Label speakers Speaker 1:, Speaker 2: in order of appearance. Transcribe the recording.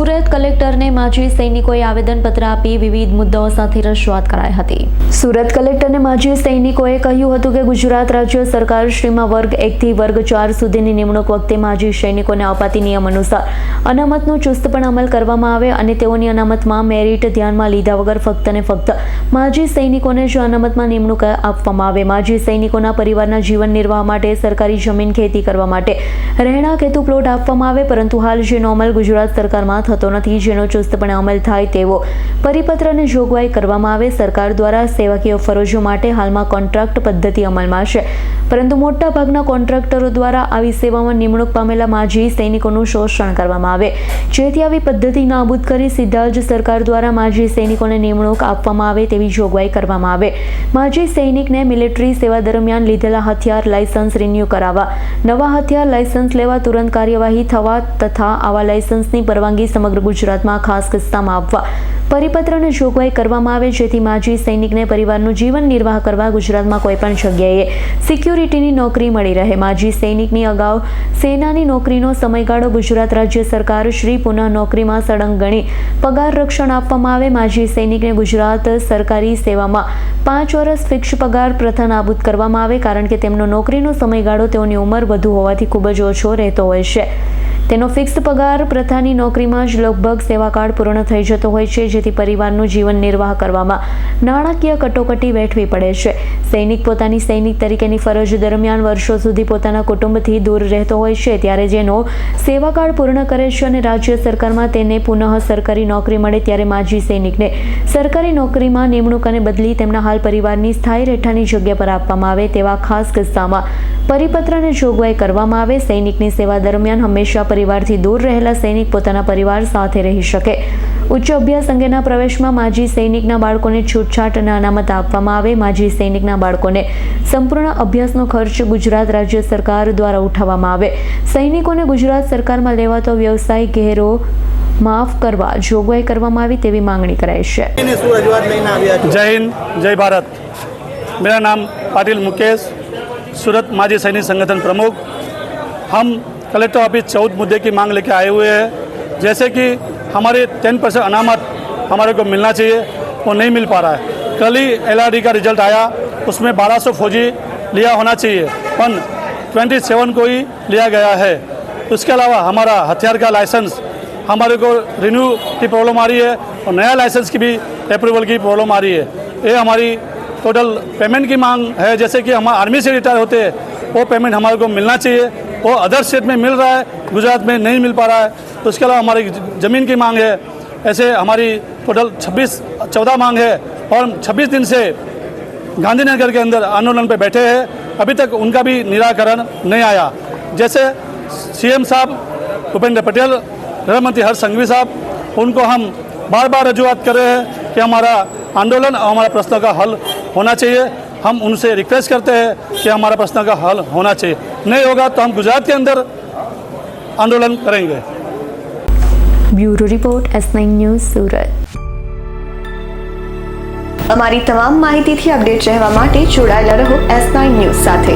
Speaker 1: સુરત કલેક્ટરને માજી સૈનિકોએ આવેદનપત્ર આપી વિવિધ મુદ્દાઓ સાથે રજૂઆત કરાઈ હતી. સુરત કલેક્ટરને માજી સૈનિકોએ કહ્યું હતું કે ગુજરાત રાજ્ય સરકાર શ્રીમાં વર્ગ એકથી વર્ગ ચાર સુધીની નિમણૂક વખતે માજી સૈનિકોને અપાતી નિયમ અનુસાર અનામતનો ચુસ્તપણ અમલ કરવામાં આવે અને તેઓની અનામતમાં મેરિટ ધ્યાનમાં લીધા વગર ફક્ત ને ફક્ત માજી સૈનિકોને જ અનામતમાં નિમણૂક આપવામાં આવે. માજી સૈનિકોના પરિવારના જીવન નિર્વાહ માટે સરકારી જમીન ખેતી કરવા માટે રહેણાંક હેતુ પ્લોટ આપવામાં આવે, પરંતુ હાલ જે નોર્મલ ગુજરાત સરકારમાં થતો નથી. જેનો ચુસ્તપણે અમલ થાય તેવો પરિપત્રને જોગવાઈ કરવામાં આવે. સરકાર દ્વારા સેવાકીય ફરજો માટે હાલમાં કોન્ટ્રાક્ટ પદ્ધતિ અમલમાં છે. પરંતુ મોટા ભાગના કોન્ટ્રાક્ટરો દ્વારા આવી સેવામાં નિમણૂક પામેલા માજી સૈનિકોનું શોષણ કરવામાં આવે. જેથી આવી પદ્ધતિ નાબૂદ કરી સીધા જ સરકાર દ્વારા માજી સૈનિકોને નિમણૂક આપવામાં આવે તેવી જોગવાઈ કરવામાં આવે. માજી સૈનિકને મિલિટરી સેવા દરમિયાન લીધેલા હથિયાર લાયસન્સ રિન્યૂ કરાવવા. નવા હથિયાર લાયસન્સ લેવા તુરંત કાર્યવાહી થવા તથા આવા લાયસન્સની પરવાનગી સમગ્ર ગુજરાતમાં ખાસ કિસ્સામાં આપવા પરિપત્રને જોગવાઈ કરવામાં આવે જેથી માજી સૈનિકને પરિવારનું જીવન નિર્વાહ કરવા ગુજરાતમાં કોઈપણ જગ્યાએ સિક્યુરિટીની નોકરી મળી રહે. માજી સૈનિકની અગાઉ સેનાની નોકરીનો સમયગાળો ગુજરાત રાજ્ય સરકાર શ્રી પુનઃ નોકરીમાં સળંગ ગણી પગાર રક્ષણ આપવામાં આવે. માજી સૈનિકને ગુજરાત સરકારી સેવામાં પાંચ વર્ષ ફિક્સ પગાર પ્રથા નાબૂદ કરવામાં આવે, કારણ કે તેમનો નોકરીનો સમયગાળો તેઓની ઉંમર વધુ હોવાથી ખૂબ જ ઓછો રહેતો હોય છે. તેનો ફિક્સ પગાર પ્રથાની નોકરીમાં જ લગભગ સેવાકાળ પૂર્ણ થઈ જતો હોય છે, જેથી પરિવારનું જીવન નિર્વાહ કરવામાં નાણાકીય કટોકટી વેઠવી પડે છે. સૈનિક પોતાની સૈનિક તરીકેની ફરજ દરમિયાન વર્ષો સુધી પોતાના કુટુંબથી દૂર રહેતો હોય છે, ત્યારે જેનો સેવાકાળ પૂર્ણ કરે છે અને રાજ્ય સરકારમાં તેને પુનઃ સરકારી નોકરી મળે ત્યારે માજી સૈનિકને સરકારી નોકરીમાં નિમણૂક અને બદલી તેમના હાલ પરિવારની સ્થાયી રહેઠાણની જગ્યા પર આપવામાં આવે તેવા ખાસ કિસ્સામાં પરિપત્રને જોગવાઈ કરવામાં આવે. સૈનિકની સેવા દરમિયાન હંમેશા પરિવારથી દૂર રહેલા સૈનિક પોતાના પરિવાર સાથે રહી શકે. ઉચ્ચ અભ્યાસ અંગેના પ્રવેશમાં માજી સૈનિકના બાળકોને છૂટછાટ અને અનામત આપવામાં આવે. માજી સૈનિકના બાળકોને સંપૂર્ણ અભ્યાસનો ખર્ચ ગુજરાત રાજ્ય સરકાર દ્વારા ઉઠાવવામાં આવે. સૈનિકોને ગુજરાત સરકારમાં લેવાતો વ્યવસાય ઘેરો માફ કરવા, જોગવાઈ કરવામાં આવી તેવી માંગણી કરાઈ છે.
Speaker 2: જય હિન્દ, જય ભારત. મેરા નામ પાટીલ મુકેશ. सूरत माजी सैनिक संगठन प्रमुख, हम कलेक्टर ऑफ़िस चौदह मुद्दे की मांग लेकर आए हुए हैं। जैसे कि हमारे टेन परसेंट अनामत हमारे को मिलना चाहिए, वो नहीं मिल पा रहा है। कल ही एलआरडी का रिज़ल्ट आया, उसमें 1200 फौजी लिया होना चाहिए पर 27 को ही लिया गया है। उसके अलावा हमारा हथियार का लाइसेंस, हमारे को रिन्यू की प्रॉब्लम आ रही है और नया लाइसेंस की भी अप्रूवल की प्रॉब्लम आ रही है। ये हमारी टोटल पेमेंट की मांग है, जैसे कि हम आर्मी से रिटायर होते हैं, वो पेमेंट हमारे को मिलना चाहिए। वो अदर स्टेट में मिल रहा है, गुजरात में नहीं मिल पा रहा है। तो उसके अलावा हमारी ज़मीन की मांग है। ऐसे हमारी टोटल 26 14 मांग है और 26 दिन से गांधीनगर के अंदर आंदोलन पर बैठे हैं। अभी तक उनका भी निराकरण नहीं आया। जैसे सीएम साहब भूपेंद्र पटेल गृह मंत्री हर्ष संघवी साहब, उनको हम बार बार रजूआत कर रहे हैं कि हमारा आंदोलन और हमारा प्रश्न का हल होना चाहिए हम उनसे रिक्वेस्ट करते हैं कि हमारा प्रश्न का हल होना चाहिए नहीं होगा तो हम गुजरात के अंदर आंदोलन करेंगे
Speaker 1: bureau report S nine news Surat
Speaker 3: અમારી તમામ માહિતીથી અપડેટ રહેવા માટે જોડાયેલા રહો એસ નાઇન ન્યૂઝ સાથે